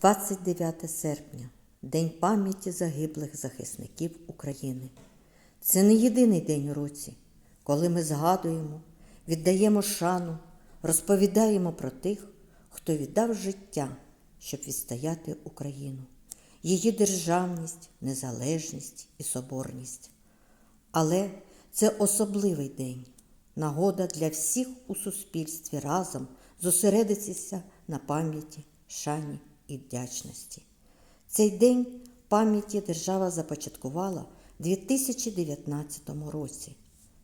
29 серпня День пам'яті загиблих захисників України. Це не єдиний день у році, коли ми згадуємо, віддаємо шану, розповідаємо про тих, хто віддав життя, щоб відстояти Україну, її державність, незалежність і соборність. Але це особливий день, нагода для всіх у суспільстві разом зосередитися на пам'яті, шані і вдячності. Цей день пам'яті держава започаткувала в 2019 році,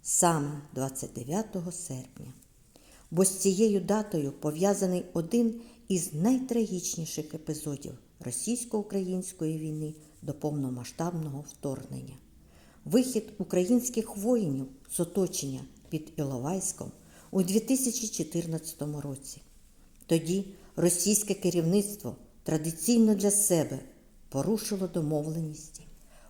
саме 29 серпня. Бо з цією датою пов'язаний один із найтрагічніших епізодів російсько-української війни до повномасштабного вторгнення. Вихід українських воїнів з оточення під Іловайськом у 2014 році. Тоді російське керівництво традиційно для себе порушило домовленості.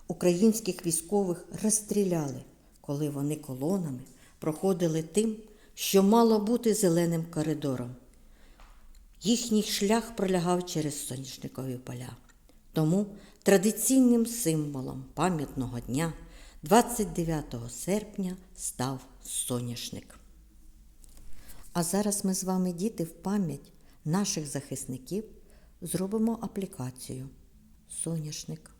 Українських військових розстріляли, коли вони колонами проходили тим, що мало бути зеленим коридором. Їхній шлях пролягав через соняшникові поля. Тому традиційним символом пам'ятного дня 29 серпня став соняшник. А зараз ми з вами, діти, в пам'ять наших захисників зробимо аплікацію Соняшник.